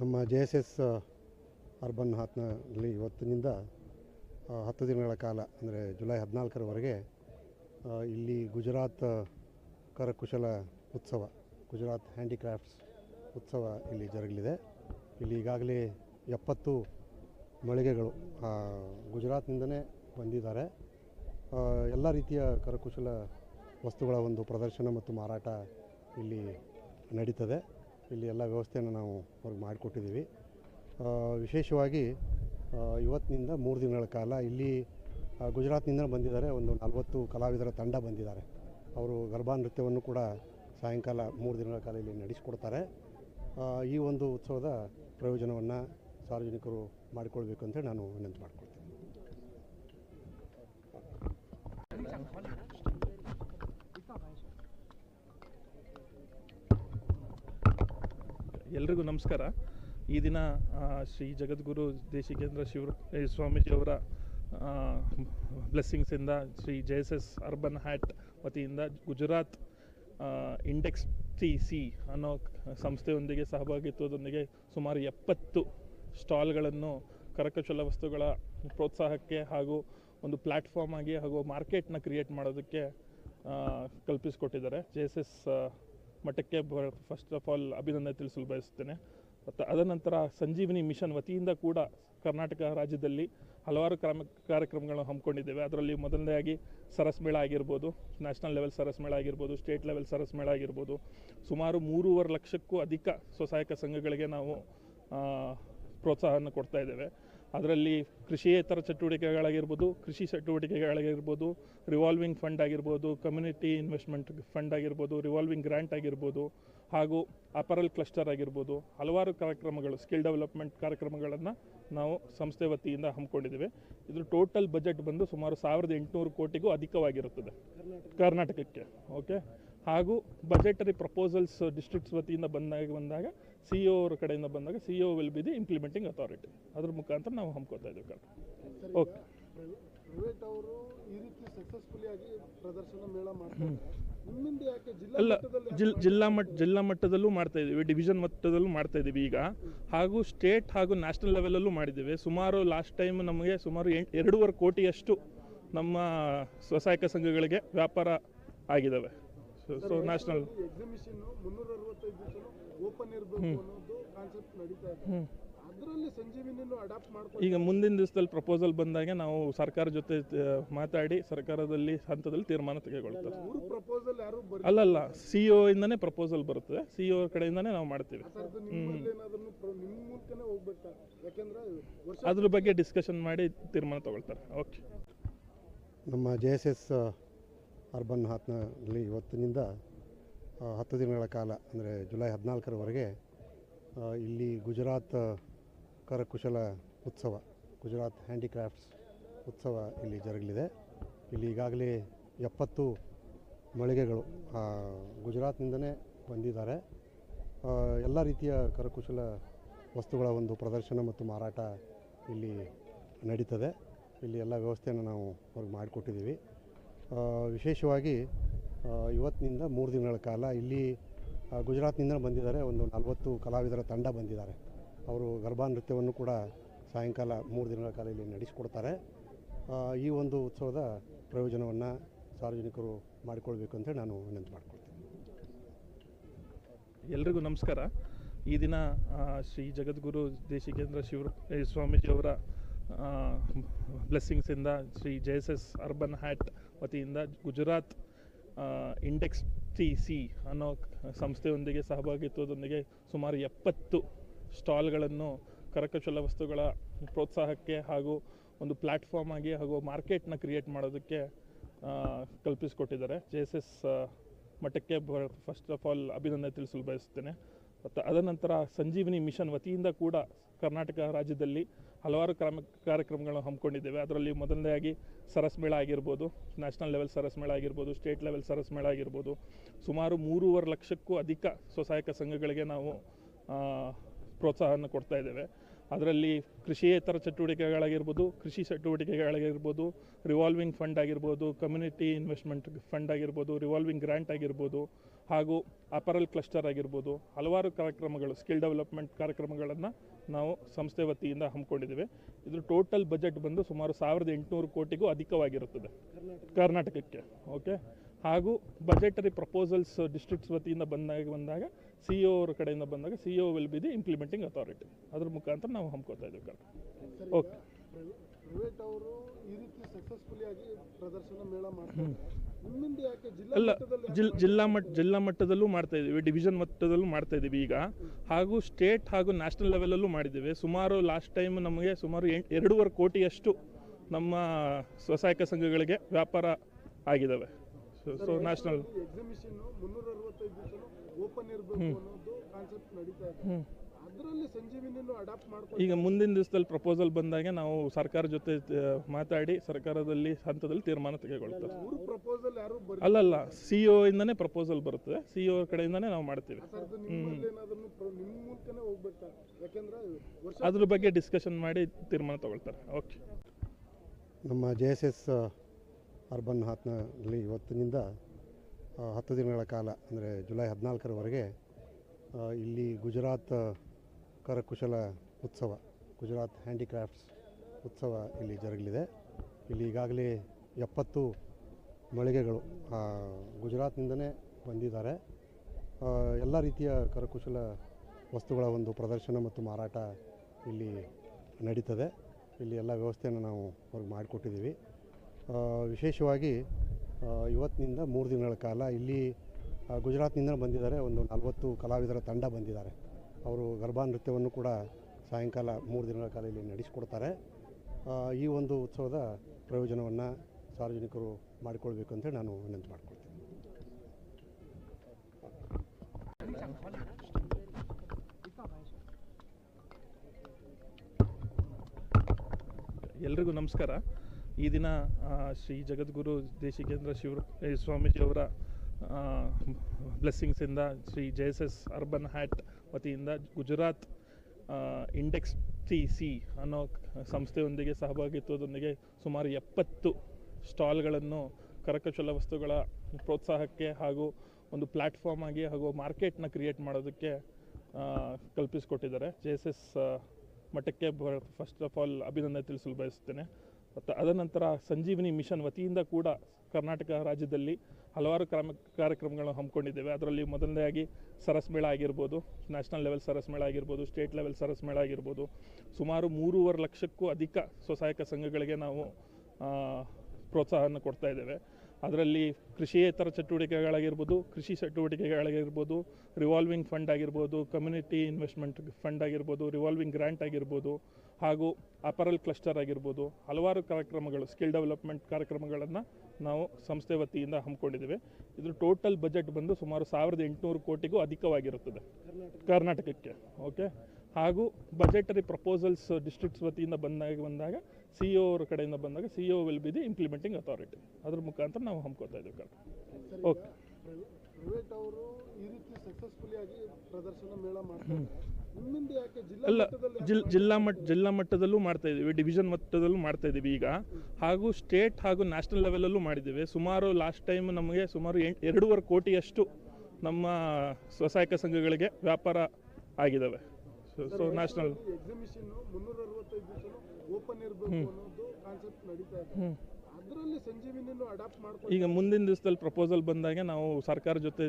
ನಮ್ಮ J S S urban ಹಾತ್ನಲ್ಲಿ ಇವತ್ತಿನಿಂದ ಹತ್ತು ದಿನಗಳ ಕಾಲ, ಅಂದರೆ ಜುಲೈ ಹದಿನಾಲ್ಕರವರೆಗೆ ಇಲ್ಲಿ ಗುಜರಾತ್ ಕರಕುಶಲ ಉತ್ಸವ, ಗುಜರಾತ್ ಹ್ಯಾಂಡಿಕ್ರಾಫ್ಟ್ಸ್ ಉತ್ಸವ ಇಲ್ಲಿ ಜರುಗಲಿದೆ. ಇಲ್ಲಿ ಈಗಾಗಲೇ ಎಪ್ಪತ್ತು ಮಳಿಗೆಗಳು ಗುಜರಾತ್ನಿಂದಲೇ ಬಂದಿದ್ದಾರೆ. ಎಲ್ಲ ರೀತಿಯ ಕರಕುಶಲ ವಸ್ತುಗಳ ಒಂದು ಪ್ರದರ್ಶನ ಮತ್ತು ಮಾರಾಟ ಇಲ್ಲಿ ನಡೀತದೆ. ಇಲ್ಲಿ ಎಲ್ಲ ವ್ಯವಸ್ಥೆಯನ್ನು ನಾವು ಅವ್ರಿಗೆ ಮಾಡಿಕೊಟ್ಟಿದ್ದೀವಿ. ವಿಶೇಷವಾಗಿ ಇವತ್ತಿನಿಂದ ಮೂರು ದಿನಗಳ ಕಾಲ ಇಲ್ಲಿ ಗುಜರಾತ್ನಿಂದ ಬಂದಿದ್ದಾರೆ ಒಂದು ನಲವತ್ತು ಕಲಾವಿದರ ತಂಡ ಬಂದಿದ್ದಾರೆ. ಅವರು ಗರ್ಭಾ ನೃತ್ಯವನ್ನು ಕೂಡ ಸಾಯಂಕಾಲ ಮೂರು ದಿನಗಳ ಕಾಲ ಇಲ್ಲಿ ನಡೆಸಿಕೊಡ್ತಾರೆ. ಈ ಒಂದು ಉತ್ಸವದ ಪ್ರಯೋಜನವನ್ನು ಸಾರ್ವಜನಿಕರು ಮಾಡಿಕೊಳ್ಬೇಕು ಅಂತೇಳಿ ನಾನು ವಿನಂತಿ ಮಾಡ್ಕೊಳ್ತೀನಿ. ಎಲ್ರಿಗೂ ನಮಸ್ಕಾರ. ಈ ದಿನ ಶ್ರೀ ಜಗದ್ಗುರು ದೇಶಿಕೇಂದ್ರ ಶಿವ ಸ್ವಾಮೀಜಿಯವರ ಬ್ಲೆಸ್ಸಿಂಗ್ಸಿಂದ Shri J S S urban haat ವತಿಯಿಂದ ಗುಜರಾತ್ ಇಂಡೆಕ್ಸ್ ಟಿ ಸಿ ಅನ್ನೋ ಸಂಸ್ಥೆಯೊಂದಿಗೆ ಸಹಭಾಗಿತ್ವದೊಂದಿಗೆ ಸುಮಾರು ಎಪ್ಪತ್ತು ಸ್ಟಾಲ್ಗಳನ್ನು, ಕರಕುಶಲ ವಸ್ತುಗಳ ಪ್ರೋತ್ಸಾಹಕ್ಕೆ ಹಾಗೂ ಒಂದು ಪ್ಲ್ಯಾಟ್ಫಾರ್ಮ್ ಆಗಿ ಹಾಗೂ ಮಾರ್ಕೆಟ್ನ ಕ್ರಿಯೇಟ್ ಮಾಡೋದಕ್ಕೆ ಕಲ್ಪಿಸಿಕೊಟ್ಟಿದ್ದಾರೆ. ಜೆ ಎಸ್ ಎಸ್ ಮಠಕ್ಕೆ ಫಸ್ಟ್ ಆಫ್ ಆಲ್ ಅಭಿನಂದನೆ ತಿಳಿಸಲು ಬಯಸುತ್ತೇನೆ. ಮತ್ತು ಅದನಂತರ ಸಂಜೀವಿನಿ ಮಿಷನ್ ವತಿಯಿಂದ ಕೂಡ ಕರ್ನಾಟಕ ರಾಜ್ಯದಲ್ಲಿ ಹಲವಾರು ಕ್ರಮ, ಕಾರ್ಯಕ್ರಮಗಳನ್ನು ಹಮ್ಮಿಕೊಂಡಿದ್ದೇವೆ. ಅದರಲ್ಲಿ ಮೊದಲನೇದಾಗಿ ಸರಸ್ ಮೇಳ ಆಗಿರ್ಬೋದು ನ್ಯಾಷನಲ್ ಲೆವೆಲ್ ಸರಸ್ ಮೇಳ ಆಗಿರ್ಬೋದು ಸ್ಟೇಟ್ ಲೆವೆಲ್ ಸರಸ್ ಮೇಳ ಆಗಿರ್ಬೋದು. ಸುಮಾರು ಮೂರುವರೆ ಲಕ್ಷಕ್ಕೂ ಅಧಿಕ ಸ್ವಸಹಾಯಕ ಸಂಘಗಳಿಗೆ ನಾವು ಪ್ರೋತ್ಸಾಹವನ್ನು ಕೊಡ್ತಾ ಇದ್ದೇವೆ. ಅದರಲ್ಲಿ ಕೃಷಿಯೇತರ ಚಟುವಟಿಕೆಗಳಾಗಿರ್ಬೋದು, ಕೃಷಿ ಚಟುವಟಿಕೆಗಳಾಗಿರ್ಬೋದು ರಿವಾಲ್ವಿಂಗ್ ಫಂಡ್ ಆಗಿರ್ಬೋದು ಕಮ್ಯುನಿಟಿ ಇನ್ವೆಸ್ಟ್ಮೆಂಟ್ ಫಂಡ್ ಆಗಿರ್ಬೋದು ರಿವಾಲ್ವಿಂಗ್ ಗ್ರ್ಯಾಂಟ್ ಆಗಿರ್ಬೋದು, ಹಾಗೂ ಅಪರಲ್ ಕ್ಲಸ್ಟರ್ ಆಗಿರ್ಬೋದು, ಹಲವಾರು ಕಾರ್ಯಕ್ರಮಗಳು ಸ್ಕಿಲ್ ಡೆವಲಪ್ಮೆಂಟ್ ಕಾರ್ಯಕ್ರಮಗಳನ್ನು ನಾವು ಸಂಸ್ಥೆ ವತಿಯಿಂದ ಹಮ್ಮಿಕೊಂಡಿದ್ದೇವೆ. ಇದ್ರ ಟೋಟಲ್ ಬಜೆಟ್ ಬಂದು ಸುಮಾರು ಸಾವಿರದ ಎಂಟುನೂರು ಕೋಟಿಗೂ ಅಧಿಕವಾಗಿರುತ್ತದೆ. ಕರ್ನಾಟಕಕ್ಕೆ ಓಕೆ ಹಾಗೂ ಬಜೆಟರಿ ಪ್ರಪೋಸಲ್ಸ್ ಡಿಸ್ಟ್ರಿಕ್ಟ್ಸ್ ವತಿಯಿಂದ ಬಂದಾಗ ಬಂದಾಗ ಸಿ ಇ ಅವ್ರ ಕಡೆಯಿಂದ ಬಂದಾಗ C O will be the implementing authority ಅದ್ರ ಮುಖಾಂತರ ನಾವು ಹಮ್ಕೋತಾ ಇದ್ದೀವಿ ಕಾರ್ಡ್ ಓಕೆ ಅಲ್ಲ ಜಿಲ್ಲಾ ಮಟ್ಟ ಜಿಲ್ಲಾ ಮಟ್ಟದಲ್ಲೂ ಮಾಡ್ತಾ ಇದ್ದೀವಿ ಡಿವಿಷನ್ ಮಟ್ಟದಲ್ಲೂ ಮಾಡ್ತಾ ಇದ್ದೀವಿ ಈಗ. ಹಾಗೂ ಸ್ಟೇಟ್ ಹಾಗೂ ನ್ಯಾಷನಲ್ ಲೆವೆಲಲ್ಲೂ ಮಾಡಿದ್ದೀವಿ. ಸುಮಾರು ಲಾಸ್ಟ್ ಟೈಮ್ ನಮಗೆ ಸುಮಾರು ಎಂಟು ಎರಡೂವರೆ ಕೋಟಿಯಷ್ಟು ನಮ್ಮ ಸ್ವಸಹಾಯಕ ಸಂಘಗಳಿಗೆ ವ್ಯಾಪಾರ ಆಗಿದ್ದಾವೆ. ಸೊ ನ್ಯಾಷನಲ್ ಎಕ್ಸಿಬಿಷನ್ ಮುನ್ನೂರ ಅರವತ್ತೈದು ದಿವಸ ಓಪನ್ ಇರಬೇಕು ಅನ್ನೋದು ಕಾನ್ಸೆಪ್ಟ್ ನಡೀತಾ ಇದೆ. ಅದರಲ್ಲಿ ಸಂಜೀವಿನಿಯನ್ನು ಅಡಾಪ್ಟ್ ಮಾಡ್ಕೊಂಡು ಈಗ ಮುಂದಿನ ದಿವಸದಲ್ಲಿ ಪ್ರಪೋಸಲ್ ಬಂದಾಗ ನಾವು ಸರ್ಕಾರ ಜೊತೆ ಮಾತಾಡಿ ಸರ್ಕಾರದಲ್ಲಿ ಹಂತದಲ್ಲಿ ತೀರ್ಮಾನ ತೆಗೆದುಕೊಳ್ತಾರೆ ಪ್ರಪೋಸಲ್ ಯಾರು ಬರೀ ಅಲ್ಲಲ್ಲ ಸಿ ಒ ಇಂದನೇ ಪ್ರಪೋಸಲ್ ಬರುತ್ತದೆ ಸಿ ಒ ಕಡೆಯಿಂದನೇ ನಾವು ಮಾಡ್ತೀವಿ. ಅದ್ರ ಬಗ್ಗೆ ಡಿಸ್ಕಷನ್ ಮಾಡಿ ತೀರ್ಮಾನ ತಗೊಳ್ತಾರೆ. ಓಕೆ ನಮ್ಮ ಜೆ ಎಸ್ ಎಸ್ ಅರ್ಬನ್ ಹಾತ್ನಲ್ಲಿ ಇವತ್ತಿನಿಂದ ಹತ್ತು ದಿನಗಳ ಕಾಲ, ಅಂದರೆ ಜುಲೈ ಹದಿನಾಲ್ಕರವರೆಗೆ ಇಲ್ಲಿ ಗುಜರಾತ್ ಕರಕುಶಲ ಉತ್ಸವ, ಗುಜರಾತ್ ಹ್ಯಾಂಡಿಕ್ರಾಫ್ಟ್ಸ್ ಉತ್ಸವ ಇಲ್ಲಿ ಜರುಗಲಿದೆ. ಇಲ್ಲಿ ಈಗಾಗಲೇ ಎಪ್ಪತ್ತು ಮಳಿಗೆಗಳು ಗುಜರಾತ್ನಿಂದಲೇ ಬಂದಿದ್ದಾರೆ. ಎಲ್ಲ ರೀತಿಯ ಕರಕುಶಲ ವಸ್ತುಗಳ ಒಂದು ಪ್ರದರ್ಶನ ಮತ್ತು ಮಾರಾಟ ಇಲ್ಲಿ ನಡೀತದೆ. ಇಲ್ಲಿ ಎಲ್ಲ ವ್ಯವಸ್ಥೆಯನ್ನು ನಾವು ಅವ್ರಿಗೆ ಮಾಡಿಕೊಟ್ಟಿದ್ದೀವಿ. ವಿಶೇಷವಾಗಿ ಇವತ್ತಿನಿಂದ ಮೂರು ದಿನಗಳ ಕಾಲ ಇಲ್ಲಿ ಗುಜರಾತ್ನಿಂದ ಬಂದಿದ್ದಾರೆ. ಒಂದು ನಲವತ್ತು ಕಲಾವಿದರ ತಂಡ ಬಂದಿದ್ದಾರೆ. ಅವರು ಗರ್ಭಾ ನೃತ್ಯವನ್ನು ಕೂಡ ಸಾಯಂಕಾಲ ಮೂರು ದಿನಗಳ ಕಾಲ ಇಲ್ಲಿ ನಡೆಸಿಕೊಡ್ತಾರೆ. ಈ ಒಂದು ಉತ್ಸವದ ಪ್ರಯೋಜನವನ್ನು ಸಾರ್ವಜನಿಕರು ಮಾಡಿಕೊಳ್ಬೇಕು ಅಂತೇಳಿ ನಾನು ವಿನಂತಿ ಮಾಡ್ಕೊಳ್ತೀನಿ. ಎಲ್ರಿಗೂ ನಮಸ್ಕಾರ. ಈ ದಿನ ಶ್ರೀ ಜಗದ್ಗುರು ದೇಶಿಕೇಂದ್ರ ಶಿವ ಸ್ವಾಮೀಜಿಯವರ ಬ್ಲೆಸ್ಸಿಂಗ್ಸಿಂದ Shri J S S urban haat ವತಿಯಿಂದ ಗುಜರಾತ್ ಇಂಡೆಕ್ಸ್ ಟಿ ಸಿ ಅನ್ನೋ ಸಂಸ್ಥೆಯೊಂದಿಗೆ ಸಹಭಾಗಿತ್ವದೊಂದಿಗೆ ಸುಮಾರು ಎಪ್ಪತ್ತು ಸ್ಟಾಲ್ಗಳನ್ನು, ಕರಕುಶಲ ವಸ್ತುಗಳ ಪ್ರೋತ್ಸಾಹಕ್ಕೆ ಹಾಗೂ ಒಂದು ಪ್ಲ್ಯಾಟ್ಫಾರ್ಮ್ ಆಗಿ ಹಾಗೂ ಮಾರ್ಕೆಟ್ನ ಕ್ರಿಯೇಟ್ ಮಾಡೋದಕ್ಕೆ ಕಲ್ಪಿಸಿಕೊಟ್ಟಿದ್ದಾರೆ. ಜೆ ಎಸ್ ಎಸ್ ಮಟ್ಟಕ್ಕೆ ಫಸ್ಟ್ ಆಫ್ ಆಲ್ ಅಭಿನಂದನೆ ತಿಳಿಸಲು ಬಯಸುತ್ತೇನೆ. ಮತ್ತು ಅದನಂತರ ಸಂಜೀವಿನಿ ಮಿಷನ್ ವತಿಯಿಂದ ಕೂಡ ಕರ್ನಾಟಕ ರಾಜ್ಯದಲ್ಲಿ ಹಲವಾರು ಕ್ರಮ ಕಾರ್ಯಕ್ರಮಗಳನ್ನು ಹಮ್ಮಿಕೊಂಡಿದ್ದೇವೆ. ಅದರಲ್ಲಿ ಮೊದಲನೇದಾಗಿ ಸರಸ್ ಮೇಳ ಆಗಿರ್ಬೋದು, ನ್ಯಾಷನಲ್ ಲೆವೆಲ್ ಸರಸ್ ಮೇಳ ಆಗಿರ್ಬೋದು, ಸ್ಟೇಟ್ ಲೆವೆಲ್ ಸರಸ್ ಮೇಳ ಆಗಿರ್ಬೋದು. ಸುಮಾರು ಮೂರುವರೆ ಲಕ್ಷಕ್ಕೂ ಅಧಿಕ ಸ್ವಸಹಾಯಕ ಸಂಘಗಳಿಗೆ ನಾವು ಪ್ರೋತ್ಸಾಹವನ್ನು ಕೊಡ್ತಾ ಇದ್ದೇವೆ. ಅದರಲ್ಲಿ ಕೃಷಿಯೇತರ ಚಟುವಟಿಕೆಗಳಾಗಿರ್ಬೋದು, ಕೃಷಿ ಚಟುವಟಿಕೆಗಳಾಗಿರ್ಬೋದು ರಿವಾಲ್ವಿಂಗ್ ಫಂಡ್ ಆಗಿರ್ಬೋದು ಕಮ್ಯುನಿಟಿ ಇನ್ವೆಸ್ಟ್ಮೆಂಟ್ ಫಂಡ್ ಆಗಿರ್ಬೋದು ರಿವಾಲ್ವಿಂಗ್ ಗ್ರ್ಯಾಂಟ್ ಆಗಿರ್ಬೋದು, ಹಾಗೂ ಅಪರಲ್ ಕ್ಲಸ್ಟರ್ ಆಗಿರ್ಬೋದು, ಹಲವಾರು ಕಾರ್ಯಕ್ರಮಗಳು ಸ್ಕಿಲ್ ಡೆವಲಪ್ಮೆಂಟ್ ಕಾರ್ಯಕ್ರಮಗಳನ್ನು ನಾವು ಸಂಸ್ಥೆ ವತಿಯಿಂದ ಹಮ್ಮಿಕೊಂಡಿದ್ದೇವೆ. ಇದ್ರ ಟೋಟಲ್ ಬಜೆಟ್ ಬಂದು ಸುಮಾರು ಸಾವಿರದ ಎಂಟುನೂರು ಕೋಟಿಗೂ ಅಧಿಕವಾಗಿರುತ್ತದೆ. ಕರ್ನಾಟಕಕ್ಕೆ ಓಕೆ ಹಾಗೂ ಬಜೆಟರಿ ಪ್ರಪೋಸಲ್ಸ್ ಡಿಸ್ಟ್ರಿಕ್ಟ್ಸ್ ವತಿಯಿಂದ ಬಂದಾಗ ಬಂದಾಗ ಸಿ ಇ ಅವ್ರ ಕಡೆಯಿಂದ ಬಂದಾಗ C E will be the implementing authority ಅದ್ರ ಮುಖಾಂತರ ನಾವು ಹಮ್ಕೋತಾ ಇದ್ದೀವಿ ಕರ್ನಾಟಕ ಓಕೆ ಅಲ್ಲ ಜಿಲ್ಲಾ ಮಟ್ಟ ಜಿಲ್ಲಾ ಮಟ್ಟದಲ್ಲೂ ಮಾಡ್ತಾ ಇದ್ದೀವಿ ಡಿವಿಷನ್ ಮಟ್ಟದಲ್ಲೂ ಮಾಡ್ತಾ ಇದ್ದೀವಿ ಈಗ. ಹಾಗೂ ಸ್ಟೇಟ್ ಹಾಗೂ ನ್ಯಾಷನಲ್ ಲೆವೆಲಲ್ಲೂ ಮಾಡಿದ್ದೀವಿ. ಸುಮಾರು ಲಾಸ್ಟ್ ಟೈಮ್ ನಮಗೆ ಸುಮಾರು ಎಂಟು ಎರಡೂವರೆ ಕೋಟಿಯಷ್ಟು ನಮ್ಮ ಸ್ವಸಹಾಯಕ ಸಂಘಗಳಿಗೆ ವ್ಯಾಪಾರ ಆಗಿದ್ದಾವೆ. ಸೊ ನ್ಯಾಷನಲ್ ಎಕ್ಸಿಬಿಷನ್ ಮುನ್ನೂರ ಅರವತ್ತೈದು ದಿವಸ ಓಪನ್ ಇರಬೇಕು ಅನ್ನೋದು ಕಾನ್ಸೆಪ್ಟ್ ನಡೀತಾ ಇದೆ. ಅದರಲ್ಲಿ ಸಂಜೀವಿನಿನೂ ಅಡಾಪ್ಟ್ ಮಾಡ್ಕೊಂಡು ಈಗ ಮುಂದಿನ ದಿವಸದಲ್ಲಿ ಪ್ರಪೋಸಲ್ ಬಂದಾಗ ನಾವು ಸರ್ಕಾರ ಜೊತೆ ಮಾತಾಡಿ ಸರ್ಕಾರದಲ್ಲಿ ಹಂತದಲ್ಲಿ ತೀರ್ಮಾನ ತೆಗೆದುಕೊಳ್ತಾರೆ ಪ್ರಪೋಸಲ್ ಯಾರು ಬರ್ ಅಲ್ಲಲ್ಲ ಸಿ ಒ ಇಂದನೇ ಪ್ರಪೋಸಲ್ ಬರುತ್ತದೆ ಸಿ ಒ ಕಡೆಯಿಂದನೇ ನಾವು ಮಾಡ್ತೀವಿ. ಅದ್ರ ಬಗ್ಗೆ ಡಿಸ್ಕಷನ್ ಮಾಡಿ ತೀರ್ಮಾನ ತಗೊಳ್ತಾರೆ. ಓಕೆ ನಮ್ಮ ಜೆ ಎಸ್ ಎಸ್ ಅರ್ಬನ್ ಹಾತ್ನಲ್ಲಿ ಇವತ್ತಿನಿಂದ ಹತ್ತು ದಿನಗಳ ಕಾಲ, ಅಂದರೆ ಜುಲೈ ಹದಿನಾಲ್ಕರವರೆಗೆ ಇಲ್ಲಿ ಗುಜರಾತ್ ಕರಕುಶಲ ಉತ್ಸವ, ಗುಜರಾತ್ ಹ್ಯಾಂಡಿಕ್ರಾಫ್ಟ್ಸ್ ಉತ್ಸವ ಇಲ್ಲಿ ಜರುಗಲಿದೆ. ಇಲ್ಲಿ ಈಗಾಗಲೇ ಎಪ್ಪತ್ತು ಮಳಿಗೆಗಳು ಗುಜರಾತ್ನಿಂದಲೇ ಬಂದಿದ್ದಾರೆ. ಎಲ್ಲ ರೀತಿಯ ಕರಕುಶಲ ವಸ್ತುಗಳ ಒಂದು ಪ್ರದರ್ಶನ ಮತ್ತು ಮಾರಾಟ ಇಲ್ಲಿ ನಡೀತದೆ. ಇಲ್ಲಿ ಎಲ್ಲ ವ್ಯವಸ್ಥೆಯನ್ನು ನಾವು ಅವ್ರಿಗೆ ಮಾಡಿಕೊಟ್ಟಿದ್ದೀವಿ. ವಿಶೇಷವಾಗಿ ಇವತ್ತಿನಿಂದ ಮೂರು ದಿನಗಳ ಕಾಲ ಇಲ್ಲಿ ಗುಜರಾತ್ನಿಂದ ಬಂದಿದ್ದಾರೆ ಒಂದು ನಲವತ್ತು ಕಲಾವಿದರ ತಂಡ ಬಂದಿದ್ದಾರೆ. ಅವರು ಗರ್ಭಾ ನೃತ್ಯವನ್ನು ಕೂಡ ಸಾಯಂಕಾಲ ಮೂರು ದಿನಗಳ ಕಾಲ ಇಲ್ಲಿ ನಡೆಸಿಕೊಡ್ತಾರೆ. ಈ ಒಂದು ಉತ್ಸವದ ಪ್ರಯೋಜನವನ್ನು ಸಾರ್ವಜನಿಕರು ಮಾಡಿಕೊಳ್ಬೇಕು ಅಂತೇಳಿ ನಾನು ವಿನಂತಿ ಮಾಡ್ಕೊಳ್ತೀನಿ. ಎಲ್ರಿಗೂ ನಮಸ್ಕಾರ. ಈ ದಿನ ಶ್ರೀ ಜಗದ್ಗುರು ದೇಶಿಕೇಂದ್ರ ಶಿವ ಸ್ವಾಮೀಜಿಯವರ ಬ್ಲೆಸ್ಸಿಂಗ್ಸಿಂದ Shri J S S urban haat ವತಿಯಿಂದ ಗುಜರಾತ್ ಇಂಡೆಕ್ಸ್ ಟಿ ಸಿ ಅನ್ನೋ ಸಂಸ್ಥೆಯೊಂದಿಗೆ ಸಹಭಾಗಿತ್ವದೊಂದಿಗೆ ಸುಮಾರು ಎಪ್ಪತ್ತು ಸ್ಟಾಲ್ಗಳನ್ನು, ಕರಕುಶಲ ವಸ್ತುಗಳ ಪ್ರೋತ್ಸಾಹಕ್ಕೆ ಹಾಗೂ ಒಂದು ಪ್ಲ್ಯಾಟ್ಫಾರ್ಮ್ ಆಗಿ ಹಾಗೂ ಮಾರ್ಕೆಟ್ನ ಕ್ರಿಯೇಟ್ ಮಾಡೋದಕ್ಕೆ ಕಲ್ಪಿಸಿಕೊಟ್ಟಿದ್ದಾರೆ. ಜೆ ಎಸ್ ಎಸ್ ಮಟ್ಟಕ್ಕೆ ಫಸ್ಟ್ ಆಫ್ ಆಲ್ ಅಭಿನಂದನೆ ತಿಳಿಸಲು ಬಯಸುತ್ತೇನೆ. ಮತ್ತು ಅದನಂತರ ಸಂಜೀವಿನಿ ಮಿಷನ್ ವತಿಯಿಂದ ಕೂಡ ಕರ್ನಾಟಕ ರಾಜ್ಯದಲ್ಲಿ ಹಲವಾರು ಕ್ರಮ ಕಾರ್ಯಕ್ರಮಗಳನ್ನು ಹಮ್ಮಿಕೊಂಡಿದ್ದೇವೆ. ಅದರಲ್ಲಿ ಮೊದಲನೇದಾಗಿ ಸರಸ್ ಮೇಳ ಆಗಿರ್ಬೋದು, ನ್ಯಾಷನಲ್ ಲೆವೆಲ್ ಸರಸ್ ಮೇಳ ಆಗಿರ್ಬೋದು, ಸ್ಟೇಟ್ ಲೆವೆಲ್ ಸರಸ್ ಮೇಳ ಆಗಿರ್ಬೋದು. ಸುಮಾರು ಮೂರುವರೆ ಲಕ್ಷಕ್ಕೂ ಅಧಿಕ ಸ್ವಸಹಾಯಕ ಸಂಘಗಳಿಗೆ ನಾವು ಪ್ರೋತ್ಸಾಹವನ್ನು ಕೊಡ್ತಾ ಇದ್ದೇವೆ. ಅದರಲ್ಲಿ ಕೃಷಿಯೇತರ ಚಟುವಟಿಕೆಗಳಾಗಿರ್ಬೋದು, ಕೃಷಿ ಚಟುವಟಿಕೆಗಳಾಗಿರ್ಬೋದು ರಿವಾಲ್ವಿಂಗ್ ಫಂಡ್ ಆಗಿರ್ಬೋದು ಕಮ್ಯುನಿಟಿ ಇನ್ವೆಸ್ಟ್ಮೆಂಟ್ ಫಂಡ್ ಆಗಿರ್ಬೋದು ರಿವಾಲ್ವಿಂಗ್ ಗ್ರ್ಯಾಂಟ್ ಆಗಿರ್ಬೋದು, ಹಾಗೂ ಅಪರಲ್ ಕ್ಲಸ್ಟರ್ ಆಗಿರ್ಬೋದು, ಹಲವಾರು ಕಾರ್ಯಕ್ರಮಗಳು ಸ್ಕಿಲ್ ಡೆವಲಪ್ಮೆಂಟ್ ಕಾರ್ಯಕ್ರಮಗಳನ್ನು ನಾವು ಸಂಸ್ಥೆ ವತಿಯಿಂದ ಹಮ್ಮಿಕೊಂಡಿದ್ದೇವೆ. ಇದ್ರ ಟೋಟಲ್ ಬಜೆಟ್ ಬಂದು ಸುಮಾರು ಸಾವಿರದ ಎಂಟುನೂರು ಕೋಟಿಗೂ ಅಧಿಕವಾಗಿರುತ್ತದೆ. ಕರ್ನಾಟಕಕ್ಕೆ ಓಕೆ ಹಾಗೂ ಬಜೆಟರಿ ಪ್ರಪೋಸಲ್ಸ್ ಡಿಸ್ಟ್ರಿಕ್ಟ್ಸ್ ವತಿಯಿಂದ ಬಂದಾಗ ಬಂದಾಗ ಸಿ ಇ ಅವ್ರ ಕಡೆಯಿಂದ ಬಂದಾಗ C E will be the implementing authority ಅದ್ರ ಮುಖಾಂತರ ನಾವು ಹಮ್ಕೋತಾ ಇದ್ದೀವಿ ಕರ್ನಾಟಕ ಓಕೆ ಅಲ್ಲ ಜಿಲ್ಲಾ ಮಟ್ಟ ಜಿಲ್ಲಾ ಮಟ್ಟದಲ್ಲೂ ಮಾಡ್ತಾ ಇದ್ದೀವಿ ಡಿವಿಷನ್ ಮಟ್ಟದಲ್ಲೂ ಮಾಡ್ತಾ ಇದ್ದೀವಿ ಈಗ. ಹಾಗೂ ಸ್ಟೇಟ್ ಹಾಗೂ ನ್ಯಾಷನಲ್ ಲೆವೆಲಲ್ಲೂ ಮಾಡಿದ್ದೀವಿ. ಸುಮಾರು ಲಾಸ್ಟ್ ಟೈಮ್ ನಮಗೆ ಸುಮಾರು ಎಂಟು ಎರಡೂವರೆ ಕೋಟಿಯಷ್ಟು ನಮ್ಮ ಸ್ವಸಹಾಯಕ ಸಂಘಗಳಿಗೆ ವ್ಯಾಪಾರ ಆಗಿದ್ದಾವೆ. ಸೊ ನ್ಯಾಷನಲ್ ಓಪನ್ ಇರಬೇಕು ಅನ್ನೋದು ಕಾನ್ಸೆಪ್ಟ್ ನಡೀತಾ ಇದೆ. ಅದರಲ್ಲಿ ಸಂಜೀವಿನಿನೂ ಅಡಾಪ್ಟ್ ಮಾಡ್ಕೊಂಡು ಈಗ ಮುಂದಿನ ದಿವಸದಲ್ಲಿ ಪ್ರಪೋಸಲ್ ಬಂದಾಗ ನಾವು ಸರ್ಕಾರ ಜೊತೆ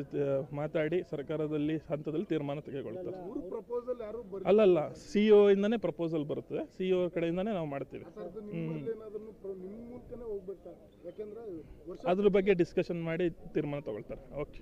ಮಾತಾಡಿ ಸರ್ಕಾರದಲ್ಲಿ ಹಂತದಲ್ಲಿ ತೀರ್ಮಾನ ತೆಗೆದುಕೊಳ್ತಾರೆ ಮೂರು ಪ್ರಪೋಸಲ್ ಯಾರು ಬರ್ ಅಲ್ಲಲ್ಲ ಸಿ ಒ ಇಂದನೇ ಪ್ರಪೋಸಲ್ ಬರುತ್ತದೆ ಸಿ ಒ ಕಡೆಯಿಂದನೇ ನಾವು ಮಾಡ್ತೀವಿ. ಸರ್ದು ನಿಮ್ಮಲ್ಲಿ ಏನಾದ್ರೂ ನಿಮ್ಮ ಮೂಲಕನೇ ಹೋಗ್ಬೇಕಾ? ಯಾಕೆಂದ್ರೆ ವರ್ಷ ಅದ್ರ ಬಗ್ಗೆ ಡಿಸ್ಕಷನ್ ಮಾಡಿ ತೀರ್ಮಾನ ತಗೊಳ್ತಾರೆ. ಓಕೆ